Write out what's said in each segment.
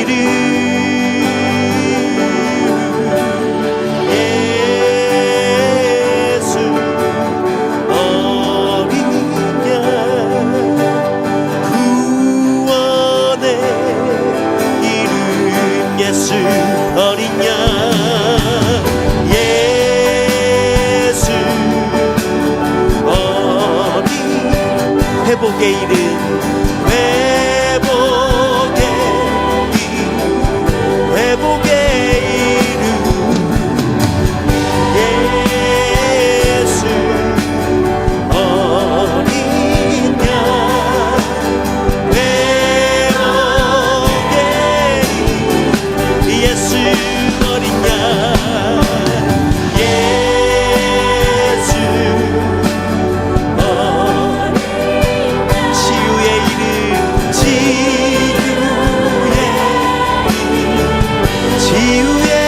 you. 比如。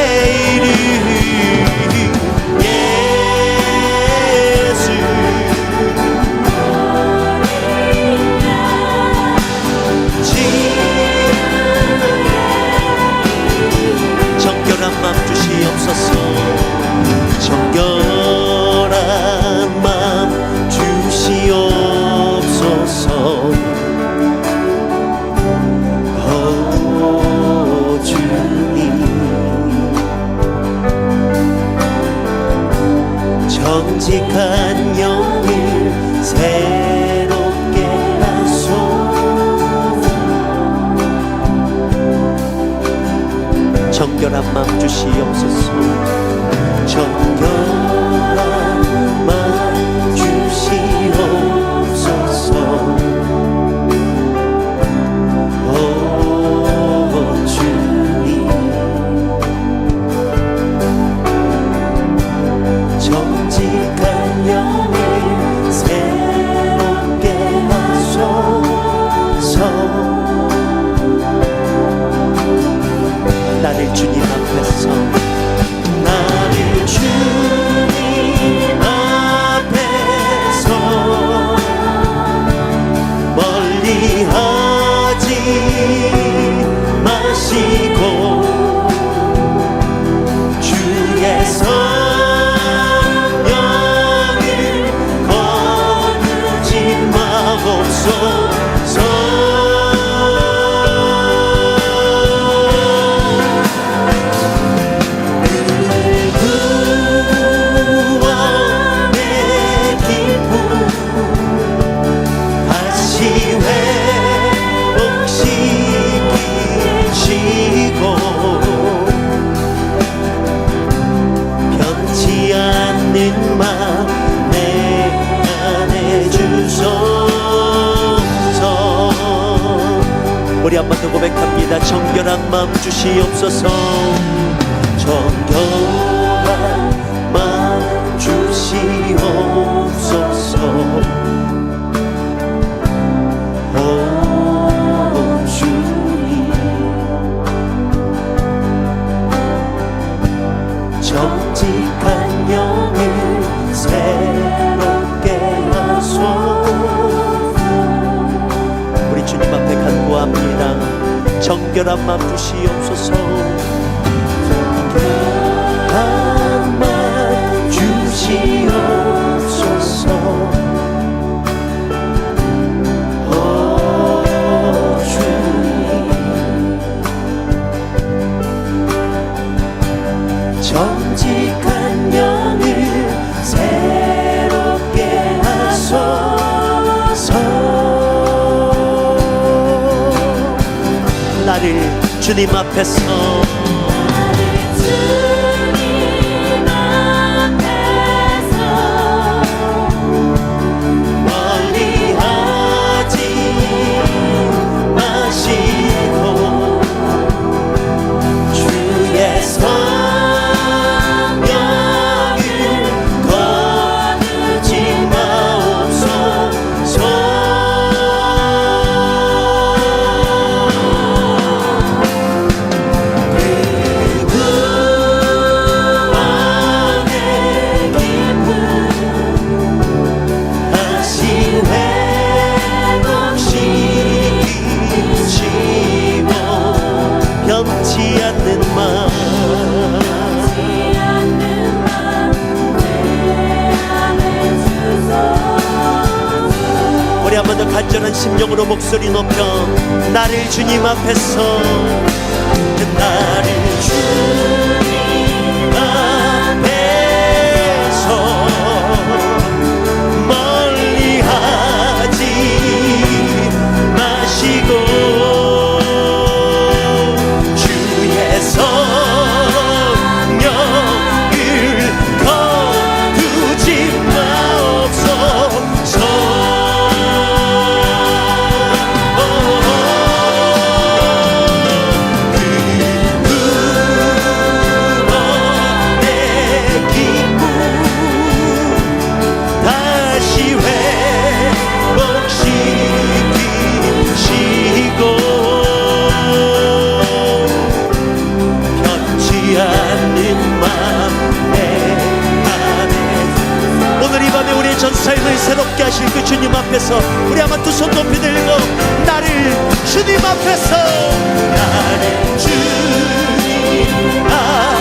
정직한 영일 새롭게 하소. 정결한 마음 주시옵소서. 우리 한번 더 고백합니다. 정결한 마음 주시옵소서. 정결한 맘 주시옵소서. 주님 앞에서. 심령으로 목소리 높여 나를 주님 앞에서 그 나를 주 그 주님 앞에서 우리 한번 두 손 높이 들고 나를 주님 앞에서 나를 주님 앞에서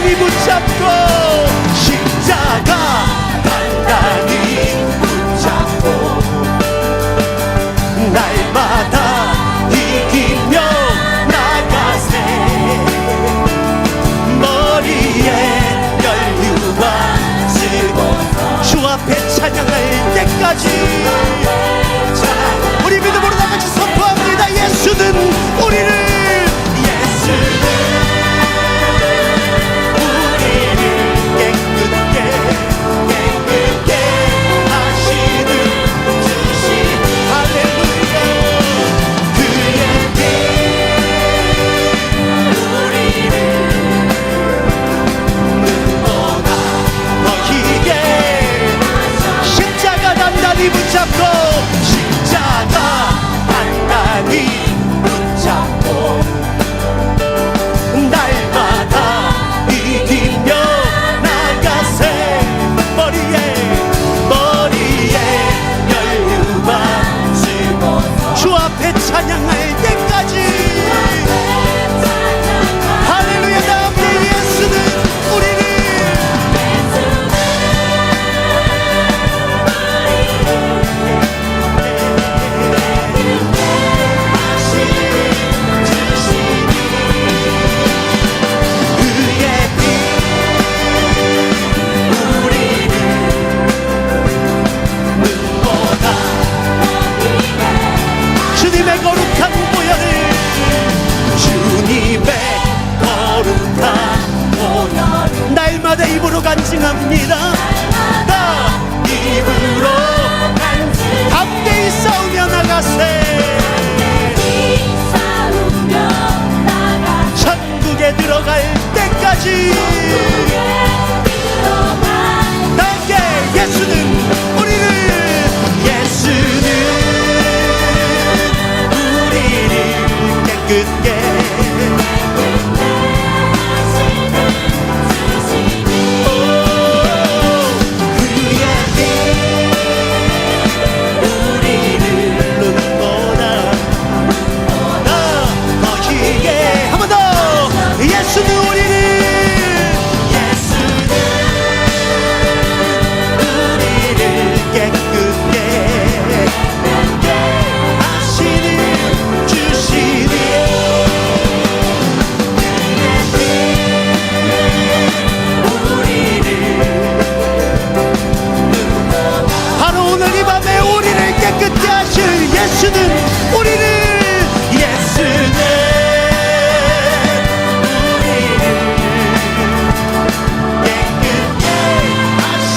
단단히 붙잡고 십자가 단단히 붙잡고 날마다 이기며 나가세. 머리에 연유와 즐거움 주 앞에 찬양할 때까지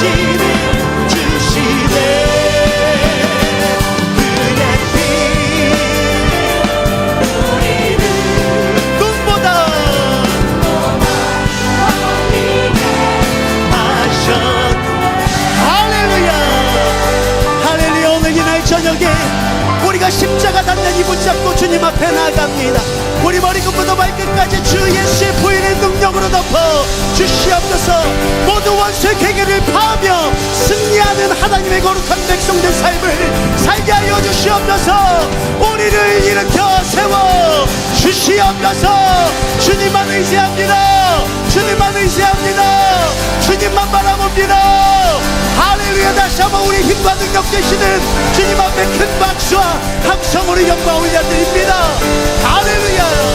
하 원수의 계계를 파하며 승리하는 하나님의 거룩한 백성된 삶을 살게 하여 주시옵소서. 우리를 일으켜 세워 주시옵소서. 주님만 의지합니다. 주님만 의지합니다. 주님만 바라봅니다. 할렐루야. 다시 한번 우리 힘과 능력 되시는 주님 앞에 큰 박수와 함성으로 영광 올려드립니다. 할렐루야